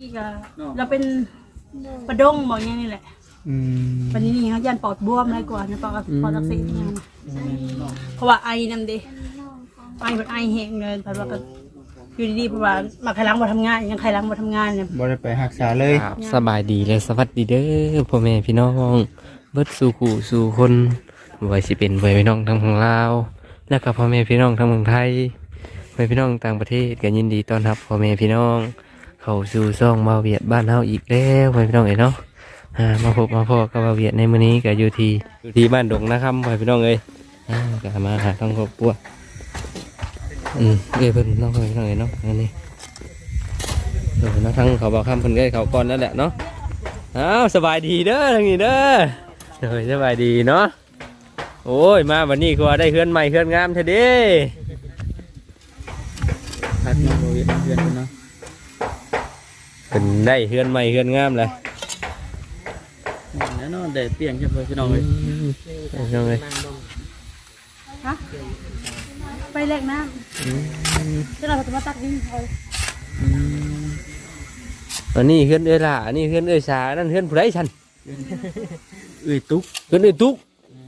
อีกอะเราเป็นประดงบอกอย่างนี้แหละอืมวันนี้นี่เขายันปอดบวมอะไรกว่าเนี่ยปอดปอดอักเสบเนี่ยนะเพราะว่าไอนั่นดิไอแบบไอแห้งเลยเพราะว่าก็อยู่ดีๆเพราะว่ามาใครล้างมาทำงานยังใครล้างมาทำงานเนี่ยบ่ได้ไปรักษาเลยครับสบายดีและสวัสดีเด้อพ่อแม่พี่น้อง เบิดสู่ขู่สู่คนบ่ว่าสิเป็นพ่อแม่พี่น้องทั้งของลาวและก็พ่อแม่พี่น้องทั้งเมืองไทยพ่อแม่พี่น้องต่างประเทศก็ยินดีต้อนรับพ่อแม่พี่น้อง เข้าสู่ซ่องมาเวียดบ้านเฮาอีกแล้วพ่อแม่พี่น้องเอ้ยเนาะอ่ามาพบมาพอกับมาเวียดในมื้อนี้ก็อยู่ที่อยู่ที่บ้านดงนะครับพ่อแม่พี่น้องเอ้ยอ่าก็มาหาทั้งครอบครัวอืมเอ้ยเพิ่นน้องพ่อแม่พี่น้องเอ้ยเนาะอันนี้เดี๋ยวนะทั้งเขาบอกคำเพิ่นก็ให้เขาก่อนนั่นแหละเนาะอ้าวสบายดีเด้อทั้งนี้เด้อเฮ้ยสบายดีเนาะโอ้ยมาวันนี้ก็ได้เฮือนใหม่เฮือนงามเท่เด้พัดมาบ่เวียนเพื่อนเนาะ เป็นได้เฮือนใหม่เฮือนงามเลยแน่นอนแดดเปรี้ยงใช่เพิ่นพี่น้องเอ้ยพี่น้องเลยฮะไปแลกน้ำที่เราจะมาตักดินเขาอืมอันนี้เฮือนเอ้ยล่ะอันนี้เฮือนเอ้ยสานั่นเฮือนผู้ใดฉันเอ้ยตุ๊กเฮือนเอ้ยตุ๊ก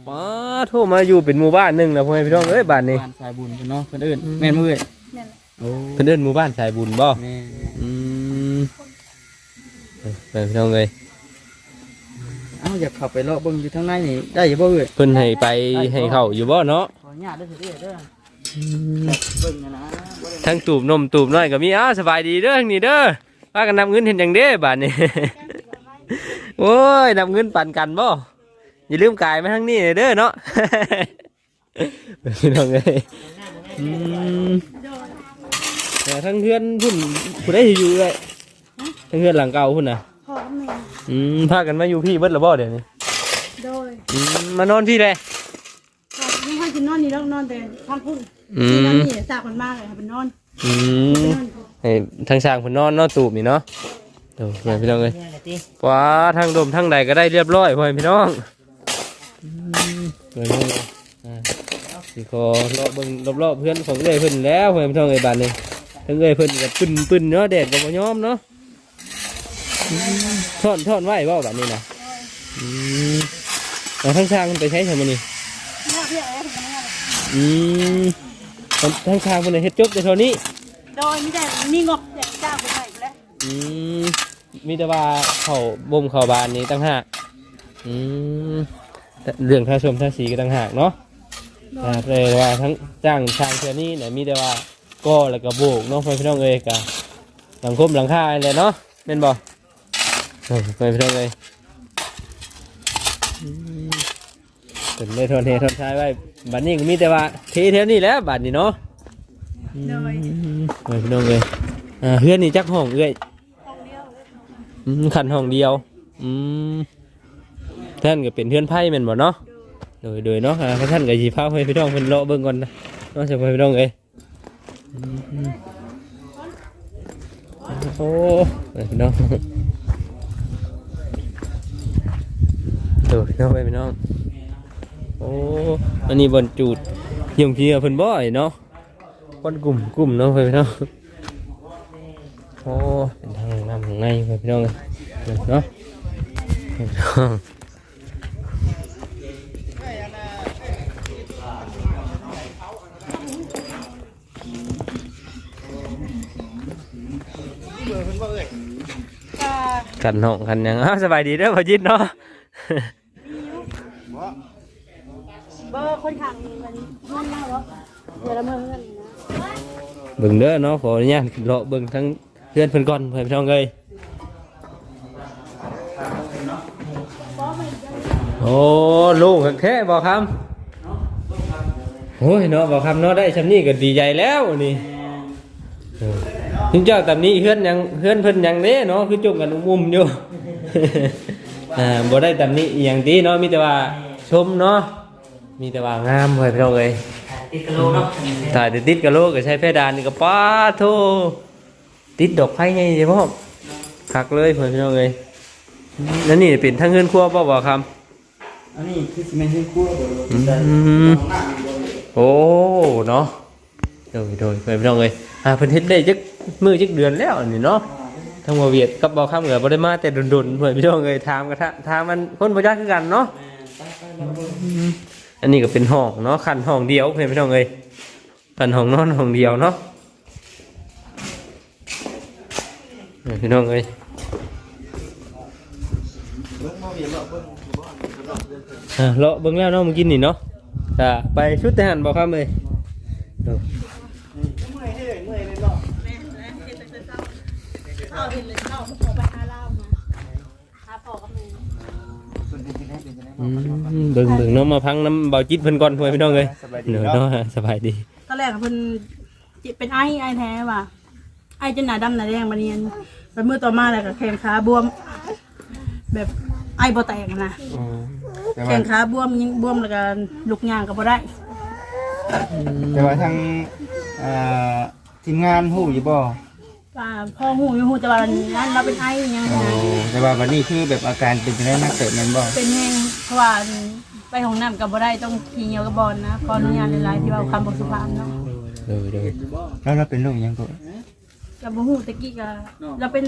ป้าโทรมาอยู่เป็นหมู่บ้านหนึงแล้วพ่อแม่พี่น้องเอ้ยบ้านนี้บ้านสายบุญเพิ่นเนาะเพิ่นเอิ้นแม่นมื้อเอ้ยเนี่ยแหละโอ้เพิ่นเอิ้นหมู่บ้านสายบุญบ่แม่อืม เอ้ยพ่อแม่พี่น้องเอ้ยเอ้าอยากเข้าไปเลาะเบิ่งอยู่ทางในนี่ได้อยู่บ่เอ้ยเพิ่นให้ไปให้เข้าอยู่บ่เนาะขออนุญาตเด้อเด้อเด้อเบิ่งนะนะบ่ได้ทั้งตูบนมตูบน้อยก็มีอ้าวสบายดีเด้อทางนี่เด้อว่ากันนำเงินเห็นอย่างเด้บาทนี้ โอ้ยนำเงินปั่นกันบ่อย่าลืมกายมาทั้งนี้เด้อเนาะ พี่น้องเอ้ยอืมแต่ทั้งเพื่อนพุ่นผู้ได้อยู่เลย เพื่อนหลังเก่าพุ่นน่ะพ่อกับแม่อืมพากันมาอยู่พี่เบิดและบ่เดี๋ยวนี้โดยอืมมานอนพี่เลย พ่อไม่ค่อยกินนอนนี่แล้วนอนแต่ทางพุ่นอืที่นอนมนี่จากมันมากเลยค่ะเป็นนอนอืเป็นมนอนให้ทางช่างเพุ่นนอนเนอนตูบนี่เนาะเดี๋ยวแม่พี่น้องเอ้ยว้าทางดมทางใดก็ได้เรียบร้อยพ่อแม่พี่น้องอืมเดี๋ยวนี้อ่าสิขอรอบเบิ่งรอบๆเพื่อนของเอ้ยเพิ่นแล้วพ่อแม่พี่น้องเอ้ยบานนี้ทั้งเอ้ยเพิ่นก็ปึ้นปึ้นเนาะแดดก็บ่ยอมเนาะอืม ทอดทอดไหว้บ่บัดนี้นะอืมแล้วทางช่างมันไปใช้ทำมันนี่แม่พี่อะไรทำไมอะอืมทางช่างเพิ่นนะเฮ็ดจบแต่เท่านี้ โดยมีแต่มีงบแต่จ้างคนใหม่แล้วอืมมีแต่ว่าเขาบ่มเขาบานนี้ตั้งหากอืมเรื่องท่าชมท่าสีก็ตั้งหากเนาะอ่ายเลยว่าทั้งจ้างช่างเทือนี้เนี่ยมีแต่ว่าก็แล้วก็โบกนาะพ่อพี่น้องเอ้ยกะหลังคมหลังคาอะไรเนาะแม่นบ่ เออพ่อพี่น้องเอ้ยอืมเป็นได้ทนเททนชายไว้บัดนี้ก็มีแต่ว่าเทเท่านี้แหล้วบัดนี้เนาะอืมพ่อพี่น้องเอ้ยอ่าเฮือนนี่จักห้องเอ้ยห้องเดียวอืมขันห้องเดียวอืมท่านก็เป็นเพื่อนไพ่แม่นบ่เนาะโดยโดยเนาะอ่าท่านก็สิพาไปพี่น้องเพิ่นเลาะเบิ่งก่อนนะเนาะสิไปพี่น้องเอ้ยอืมโอ้ไปพี่น้อง โดยพี่น้องไปพี่น้องโอ้อันนี้บนจูดเยี่ยมเพียเพิ่นบ่อยเนาะคนกลุ่มกลุ่มเนาะไปพี่น้องโอ้เป็นทางน้ำข้างในไปพี่น้องเอ้ยเนาะไปพี่น้องอ่ากันห้องกันหยังอ้าวสบายดีเด้อพ่อจิตเนาะ เบอร์ คนทางมันนอนมาเหรอเดี๋ยวละเมอเพื่อนนะเบิ่งเด้อเนาะขออนุญาตเลาะเบิ่งทั้งเพื่อนเพิ่นก่อนเพื่อนพี่น้องเอ้ยโอ้ลูกแค่บอกคำโอ้ยเนาะบอกคำเนาะได้ชำนี้ก็ดีใจแล้วนี่เออถึงเจ้าตำนี้เพื่อนยังเพื่อนเพิ่นยังเด้เนาะคือจุ่มกันมุมๆอยู่อ่าบ่ได้ตำนี้อหย่างตีเนาะมีแต่ว่าชมเนาะ มีแต่ว่างามเพื่อนพี่น้องเอ้ยติดกะโหลกเนาะถ่ายติดกับโลกก็ใช้เพดานนี่ก็ป้าโทติดดอกไผ่ไงเฉพาะคักเลยเพื่อนพี่น้องเลยนั่นนี่เป็นทั้งเงินครัวป่าวบ่คอันนี้คือสิแม่นให้ครัวเดี๋ยวำอืมโอ้เนาะโดยโดยเพื่อนพี่น้องเลยอ่าเพิ่นเฮ็ดได้จักมือจักเดือนแล้วนี่เนาะทั้งบ่เวียดกับบ่ข้ามเหนือบ่ได้มาแต่ดุนๆเพื่อนพี่น้องเอ้ยถามกระทะถามมันคนบ่จักคือกันเนาะ อันนี้ก็เป็นห้องเนาะคันห้องเดียวเพื่อนพี่น้องเลยคันห้องนอนห้องเดียวเนาะเพื่อนพี่น้องเลยอะเลาะเบิ้งแล้วเนาะเมื่อกี้นี่เนาะอะไปชุดแต่หันบ่ครับเอ้ยเนาะเอาเห็นเลยเอาพอไปหาเหล้ามาหาพ่อกับแม่ อืม เบิ่งเบิ่งเนาะมาพังน้ำเบาจิตเพิ่นก่อนเพื่อนพี่น้องเอ้ยสบายดีเนาะเนาะเนาะสบายดีตอนแรกอะเพิ่นจิเป็นไอ้ไอ้แท้ว่ะไอ้จนหนาดำหนาแดงมาเนียนไปเมื่อต่อมาแล้วก็แขนขาบวม แบบไอ้บ่แตกอะนะแต่แขว่านขาบวมยิ่งบวมแล้วก็ลุกย่างก็บ่ได้แต่ว่าทางอ่าทีมงานฮู้อยู่บ่ ว่าพ่อหูอยู่หูแต่ว่านั้นเราเป็นไอ้ยังไงโอ้แต่ว่าวันนี้คือแบบอาการเป็นจังไดนักเตะแม่นบ่เป็นแห้งเพราะว่าไปห้องน้ำก็บ่ได้ต้องขี่เหนียวกับบอลนะขออนุญาตหลายๆที่ว่าคำบอกสุภาพเนาะเดี๋ยวเดี๋ยวแล้วเราเป็นโรคหยังก็กับบ่ฮู้ตะกี้ก็เราเป็น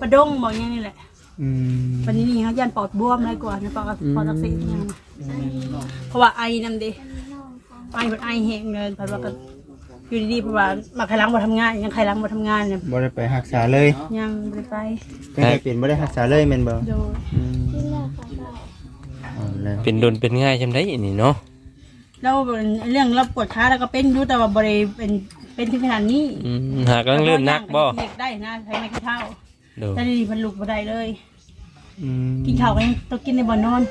ประดงบอกอย่างนี้แหละอืมวันนี้นี่เขายันปอดบวมอะไรกว่านะปอดปอดอักเสบอย่างนั้นเพราะว่าไอนํเด้ไอเป็นไอแห้งเลยเพราะว่าก็ อยู่ดีๆเพราะว่ามาไขลังบ่ทำงานยังไขลังบ่ทำงานเนี่ยบ่ได้ไปรักษาเลยยังบ่ได้ไปตั้งแต่เป็นบ่ได้รักษาเลยแม่นบ่โดยอืมเอาแล้วเป็นดนเป็นง่ายจำได้อันนี้เนาะแล้วเรื่องเราปวดขาแล้วก็เป็นอยู่แต่ว่าบ่ได้เป็นเป็นถึงขนาดนี้อืมหากกำลังเริ่มนักบ่เด็กได้นะใช้ไม้กินข้าวเดี๋ยวแต่ดีมันลุกบ่ได้เลย อืมกินข้าวก็ยังต้องกินในบ่อนอน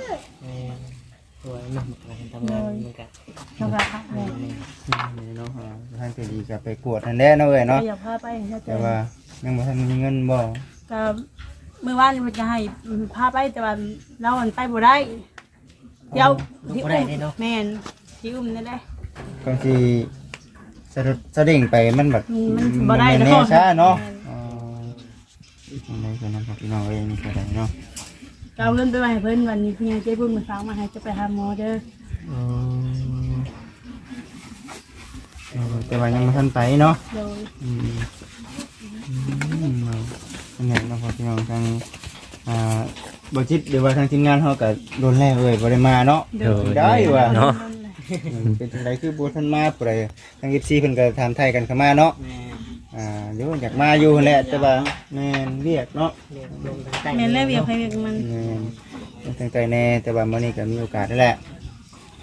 สวยมากการทำงานเหมือนกันแล้วก็ค่ะนี่เนาะอ่าทางเจดีก็ไปกวดนั่นแหละเนาะเอ้ยเนาะ อยากพาไปแล้วแต่ว่ายังบ่ทันมีเงินบ่ก็เมื่อวานมันจะให้พาไปแต่ว่าเรามันไปบ่ได้เดี๋ยวที่อุ้มแม่นที่อุ้มนั่นแหละบางทีสะดุดสะดิ่งไปมันแบบมันบ่ได้แน่เนาะช้าเนาะอ๋ออะไรกันนะครับพี่น้องเอ้ยนี่ก็ได้เนาะ ก็เอาเงินไปไว้ให้เพิ่นวันนี้พี่ยายเจ้พุ่นมาฝากมาให้จะไปหาหมอเด้ออืมเออแต่ว่ายังไม่ทันไปเนาะโดยอืมอืมเอาอันนี้เนาะครับพี่น้องทางอ่าบจิตเดี๋ยวว่าทางทีมงานเขาก็โดนแล้วเลยบ่ได้มาเนาะเดี๋ยวได้ว่ะ เนาะอืมเป็นจังไดคือบ่ทันมาปล่อยทาง FC เพิ่นก็ถามไทยกันเข้ามาเนาะ แม่ อ่าเดี๋ยวอยากมาอยู่แหละแต่ว่าแม่นเรียกเนาะเรียกลงทางใต้แม่นแล้วเวียกให้เวียกมันแม่นตั้งใจแน่แต่ว่ามื้อนี้ก็มีโอกาสได้แหละ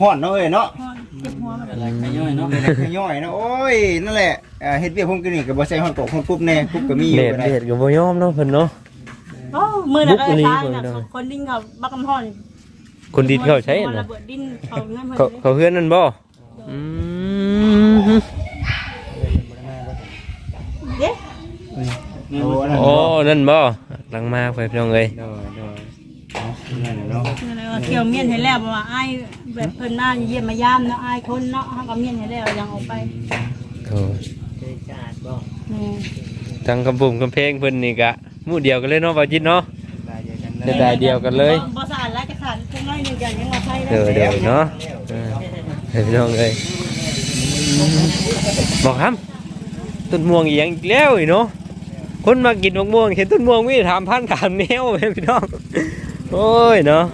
ฮ้อนเนาะเอ้ยเนาะพอเจ็บหัวมันอะไรขย่อยเนาะเป็นขย่อยเนาะโอ้ยนั่นแหละอ่าเฮ็ดเวียกผมก็นี่ก็บ่ใส่ฮ้อนกบฮ้อนปุ๊บแน่ปุ๊บก็มีอยู่เด็ดก็ได้เด็ดกับโบยอมเนาะเพิ่นเนาะ โอ้มือน่ะก็บุกอีหลีตายคนน่ะเดียวคนดิ้นเขาบักกำห้อนคนดีที่เขาใช้ระน่ะเบิดดิ้นเขาเงินเพิ่นเขาเขาเพื่อนนั่นบ่อืม เด้ โอ้นั่นโอ้ นั่นบ่หลังมาเพื่อนพี่น้องเอ้ยโดยโดยเอานั่นน่ะเนาะนั่นแหละว่าเที่ยวเมียนให้แล้วบอกว่าอ้ายแบบเพิ่นมาเยี่ยมมายามเนาะอ้ายคนเนาะเฮาก็เมียนให้แล้วยังออกไปโถ่เคยสะอาดบ่แม่ทั้งกำปุ่มกำเพงเพิ่นนี่กะหมู่เดียวกันเลยเนาะบ่จิตเนาะ ตายเดียวกันเลยเดี๋ยวได้เดียวกันเลย บ่สะอาดแล้วจะขาดเพิ่นน้อยหนึงอย่างยังว่าใช้ได้เดี๋ยวเดี๋ยวเนาะเออให้พี่น้องเอ้ยบอกครับต้นม่วงอีหยังอีกแล้วอีเนาะ คนมากินมะม่วง เห็นต้นม่วงมีถามพันถามแนวให้พี่น้อง โอ้ยเนาะ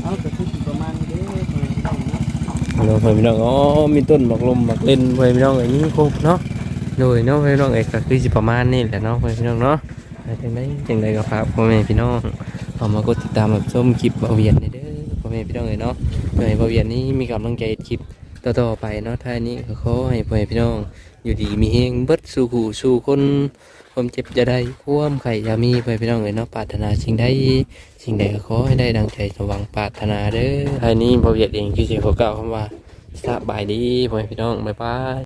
เอาก็คือประมาณนี้เด้อพี่น้องเพื่อนพี่น้องอ๋อมีต้นหมากลมหมากเล่นเพื่อนพี่น้องอย่างนี้ครบเนาะโดยเนาะเพื่อนพี่น้องเอกก็คือสิประมาณนี้แหละเนาะเพื่อนพี่น้องเนาะแล้วจังไดจังไดก็ฝากพ่อแม่พี่น้องเอามากดติดตามรับชมคลิปเบาเวียนเด้อพ่อแม่พี่น้องเอ้ยเนาะเพื่อให้บาเวียนนี้มีกำลังใจคลิป ต่อๆไปเนาะท้ายนี้ก็ขอให้พ่อแม่พี่น้อง อยู่ดีมีเฮงเบิดสู่หูสู่คนความเจ็บจะได้ความไข่ยามีไปพี่น้องเลยเนาะปรารถนาสิ่งใดสิ่งใดก็ขอให้ได้ดังใจสมหวังปรารถนาเด้อท้ายนี้พ่อเวียดเองคือสิขอกล่าวคำว่าสบายดีพ่อแม่พี่น้องบ๊ายบาย